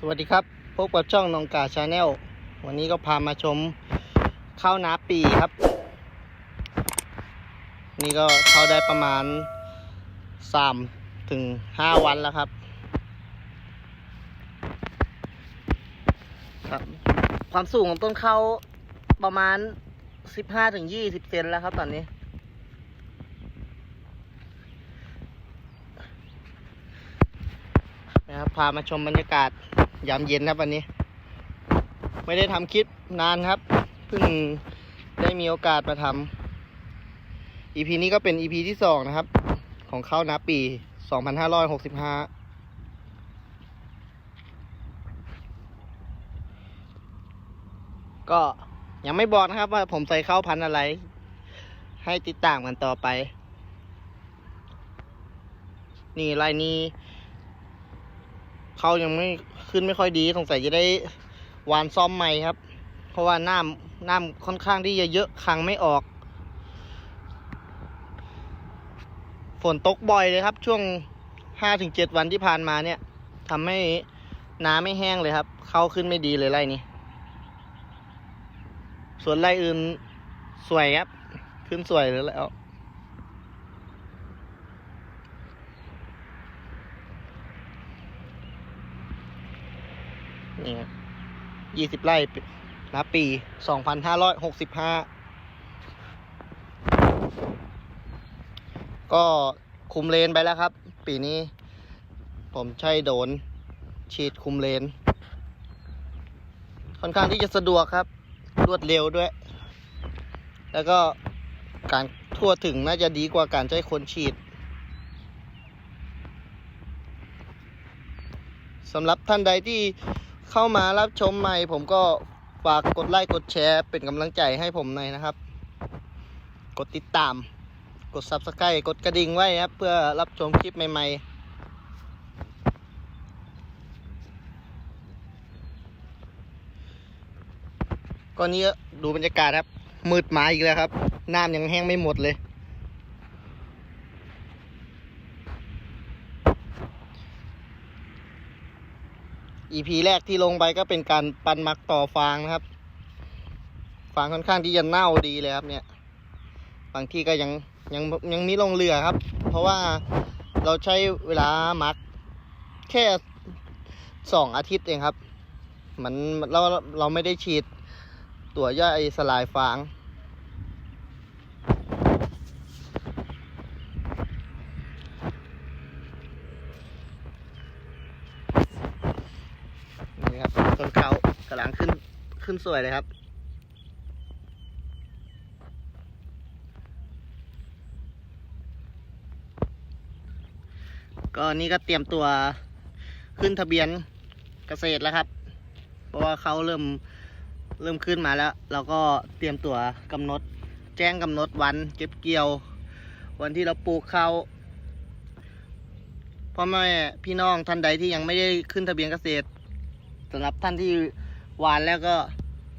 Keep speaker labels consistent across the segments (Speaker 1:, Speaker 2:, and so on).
Speaker 1: สวัสดีครับ พบกับช่องนองกาชาแนลวันนี้ก็พามาชมข้าวนาปีครับ นี่ก็เข้าได้ประมาณสามถึงห้าวันแล้วครับ ครับ ความสูงของต้นข้าวประมาณสิบห้าถึงยี่สิบเซนแล้วครับตอนนี้ นะครับพามาชมบรรยากาศ ยามเย็นครับวันนี้ ไม่ได้ทำคลิปนานครับ เพิ่งได้มีโอกาสมาทำ EP นี้ก็เป็น EP ที่สองนะครับ ของเข้านาปี 2565ก็ยังไม่บอกนะครับว่าผมใส่ข้าวพันอะไร ให้ติดตามกันต่อไป นี่ลายนี้ เขายังไม่ขึ้นไม่ค่อยดีสงสัยจะได้วานซ่อมใหม่ครับ เพราะว่าน้ำน้ำค่อนข้างที่จะเยอะคังไม่ออก ฝนตกบ่อยเลยครับ ช่วงห้าถึงเจ็ดวันที่ผ่านมาเนี่ยทำให้น้ำไม่แห้งเลยครับ เข้าขึ้นไม่ดีเลยไร่นี้ ส่วนไร่อื่นสวยครับ ขึ้นสวยเลยแล้ว นี่ครับยี่สิบไร่นะปีสองพันห้าร้อยหกสิบห้าก็คุมเลนไปแล้วครับ ปีนี้ ผมใช้โดน ฉีดคุมเลน ค่อนข้างที่จะสะดวกครับ รวดเร็วด้วย แล้วก็การทั่วถึงน่าจะดีกว่าการใช้คนฉีดสำหรับท่านใดที่ เข้ามารับชมใหม่ ผมก็ฝากกดไลค์กดแชร์เป็นกำลังใจให้ผมหน่อยนะครับ กดติดตาม กด Subscribe กดกระดิ่งไว้ครับ เพื่อรับชมคลิปใหม่ ๆก็นี้ดูบรรยากาศครับ มืดหมาอีกแล้วครับ น้ำยังแห้งไม่หมดเลย EP แรกที่ลงไปก็เป็นการปันมักต่อฟางนะครับ ฟางค่อนข้างที่จะเน่าดีเลยครับเนี่ย บางที่ก็ยังยังยังมีลงเรือครับ เพราะว่าเราใช้เวลามักแค่สองอาทิตย์เองครับ มันเราเราไม่ได้ฉีด ตัวย่อยสลายฟาง ครับต้นเขากำลังขึ้นขึ้นสวยเลยครับ ก็นี่ก็เตรียมตัวขึ้นทะเบียนเกษตรแล้วครับ เพราะว่าเขาเริ่มเริ่มขึ้นมาแล้ว เราก็เตรียมตัวกำหนด แจ้งกำหนดวันเก็บเกี่ยว วันที่เราปลูกข้าวพ่อแม่พี่น้องท่านใดที่ยังไม่ได้ขึ้นทะเบียนเกษตร สำหรับท่านที่วานแล้วก็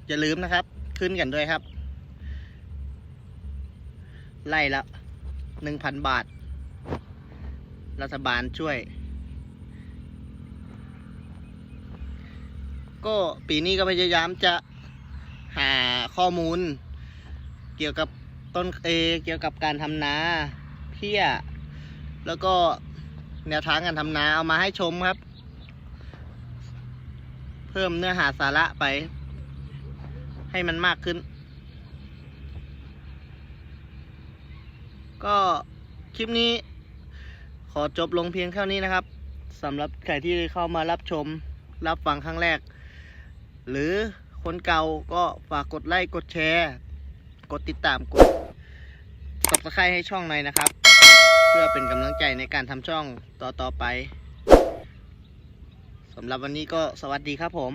Speaker 1: อย่าลืมนะครับ ขึ้นกันด้วยครับ ไล่ละหนึ่งพันบาท รัฐบาลช่วย ก็ปีนี้ก็พยายามจะหาข้อมูล เกี่ยวกับต้นเอ เกี่ยวกับการทำนาเพี้ย แล้วก็แนวทางการทำนาเอามาให้ชมครับ พิ่มเนื้อหาสาระไป ให้มันมากขึ้น ก็คลิปนี้ ขอจบลงเพียงเท่านี้นะครับสำหรับใครที่เข้ามารับชมรับฟังครั้งแรก หรือคนเก่าก็ฝากกดไลค์กดแชร์ กดติดตามกด subscribe ให้ช่องหน่อยนะครับ เพื่อเป็นกำลังใจในการทำช่องต่อๆไป สำหรับวันนี้ก็สวัสดีครับผม